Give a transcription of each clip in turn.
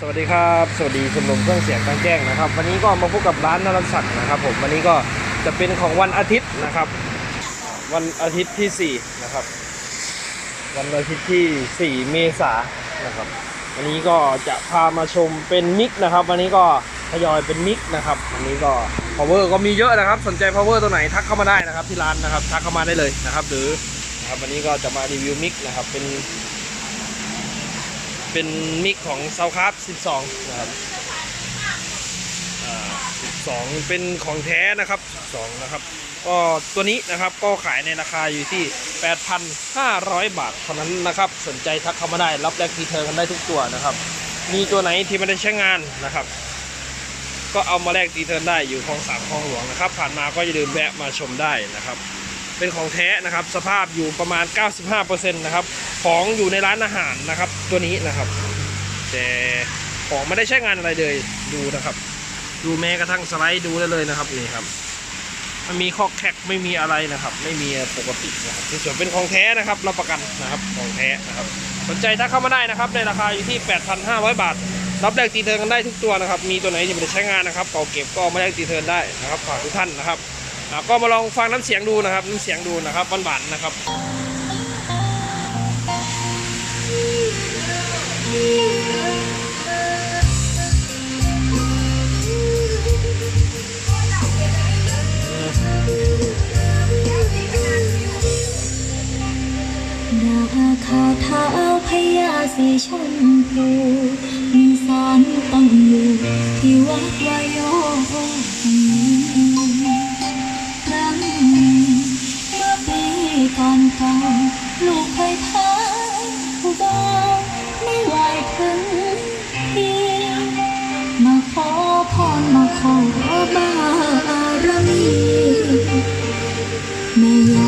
สวัสดีครับ สวัสดีชมรมเครื่องเสียงกลางแจ้งนะครับ วันนี้ก็มาพบกับร้านนรศักดิ์นะครับผมวันนี้ก็จะเป็นของวันอาทิตย์นะครับ วันอาทิตย์ที่ 4 นะครับ วันอาทิตย์ที่ 4 เมษายนนะครับ วันนี้ก็จะพามาชมเป็นมิกนะครับ วันนี้ก็ทยอยเป็นมิกนะครับ วันนี้ก็ power ก็มีเยอะนะครับ สนใจ power ตัวไหนทักเข้ามาได้นะครับ ที่ร้านนะครับทักเข้ามาได้เลยนะครับ หรือนะครับวันนี้ก็จะมารีวิวมิกนะครับเป็น เป็นมิกของเซาคาร์บ12 นะครับ12 เป็นของแท้นะครับ 12 นะครับ ก็ตัวนี้นะครับก็ขายในราคาอยู่ที่ 8,500 บาทเท่านั้นนะครับ สนใจทักเข้ามาได้ รับแลกทีเทอร์กันได้ทุกตัวนะครับ มีตัวไหนที่ไม่ได้ใช้งานนะครับ ก็เอามาแลกตีเทิร์นได้อยู่คลองสามคลองหลวงนะครับ ผ่านมาก็อย่าลืมแวะมาชมได้นะครับ เป็นของแท้นะครับ สภาพอยู่ประมาณ 95%นะครับ ของอยู่ในร้านอาหารนะครับ ตัวนี้นะครับ แต่ของไม่ได้ใช้งานอะไรเลยดูนะครับ ดูแม้กระทั่งสไลด์ดูได้เลยนะครับนี่ครับมันมีข้อแคกไม่มีอะไรนะครับ ไม่มีปกตินะครับที่ส่วนเป็นของแท้นะครับรับประกันนะครับของแท้นะครับ สนใจถ้าเข้ามาได้นะครับ ในราคาอยู่ที่ 8,500 บาท รับแลกตีเทินกันได้ทุกตัวนะครับ มีตัวไหนที่ไม่ได้ใช้งานนะครับเก่าเก็บก็มาแลกตีเทินได้นะครับฝากทุกท่านนะครับก็มาลองฟังน้ำเสียงดูนะครับ น้ำเสียงดูนะครับหวานๆนะครับ สีชมพูมีสารตั้งอยู่ที่วัดวายโยแห่งนี้ครั้งหนึ่งเมื่อปีก่อนก่อนลูกเคยถามผู้บ่าวไม่ไหวถึงพี่มาขอพรมาขอบารมีไม่อยาก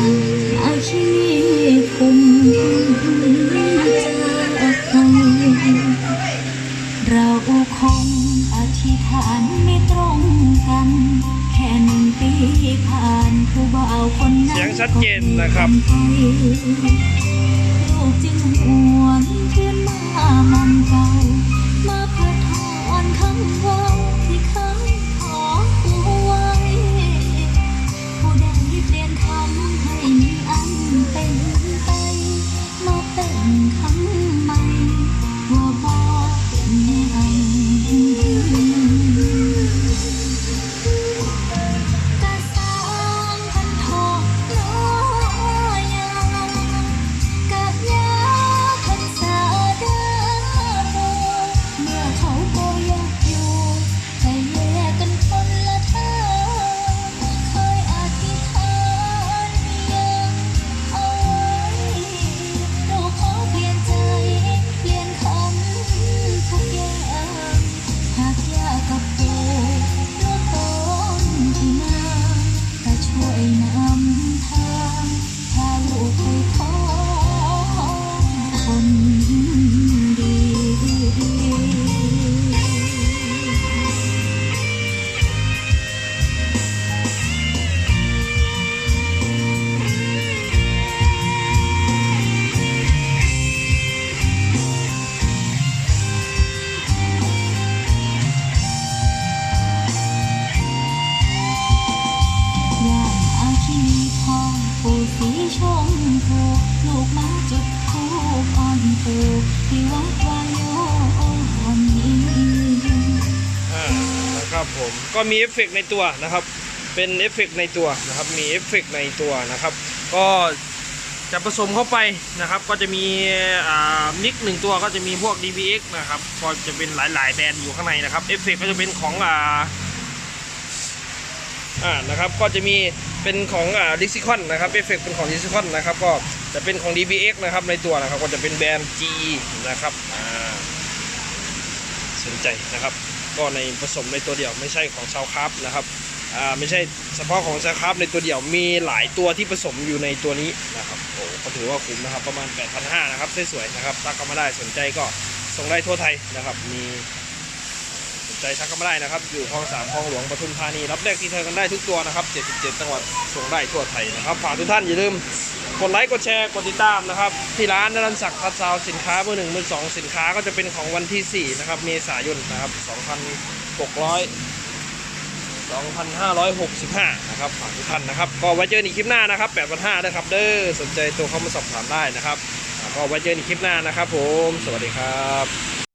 อา เสียงชัดเจนนะครับก็เปลี่ยนไปลูกจึงหวนคืน คน จุดทูปอ่อนปูที่วัดวายโยวันนี้อ่านะครับผมก็มีเอฟเฟกต์ในตัวนะครับ เป็นเอฟเฟกต์ในตัวนะครับ มีเอฟเฟกต์ในตัวนะครับ ก็จะผสมเข้าไปนะครับ ก็จะมีอ่ามิกหนึ่งตัวก็จะมีพวก DBX นะครับ ก็จะเป็นหลายๆแบรนด์อยู่ข้างในนะครับเอฟเฟกต์ก็จะเป็นของอ่าอ่านะครับก็จะมีเป็นของอ่าดิซิคอนนะครับเอฟเฟกต์เป็นของดิซิคอนนะครับก็ จะเป็นของ DBX นะครับในตัวนะครับ ก็จะเป็นแบรนด์ GE นะครับสนใจนะครับ ก็ในผสมในตัวเดียวไม่ใช่ของซาวคราฟนะครับไม่ใช่เฉพาะของซาวคราฟในตัวเดียวมีหลายตัวที่ผสมอยู่ในตัวนี้นะครับโอ้ก็ถือว่าคุ้มนะครับประมาณ 8,500นะครับสวยๆนะครับทักเข้ามาได้สนใจก็ส่งได้ทั่วไทยนะครับ มีสนใจทักเข้ามาได้นะครับ อยู่คลองสามคลองหลวงปทุมธานีรับแรกที่เธอกันได้ทุกตัวนะครับ77จังหวัดส่งได้ทั่วไทยนะครับฝากทุกท่านอย่าลืม กดไลค์กดแชร์กดติดตามนะครับ ที่ร้านนรันศักดิ์พัดซาวสินค้ามือหนึ่งมือสองสินค้าก็จะเป็นของวันที่ 4 นะครับ เมษายนนะครับ2,600 2,565 นะครับฝากทุกท่านนะครับ ก็ไว้เจอกันคลิปหน้านะครับ8,500นะครับ เด้อสนใจตัวเข้ามาสอบถามได้นะครับ ก็ไว้เจอกันคลิปหน้านะครับผม สวัสดีครับ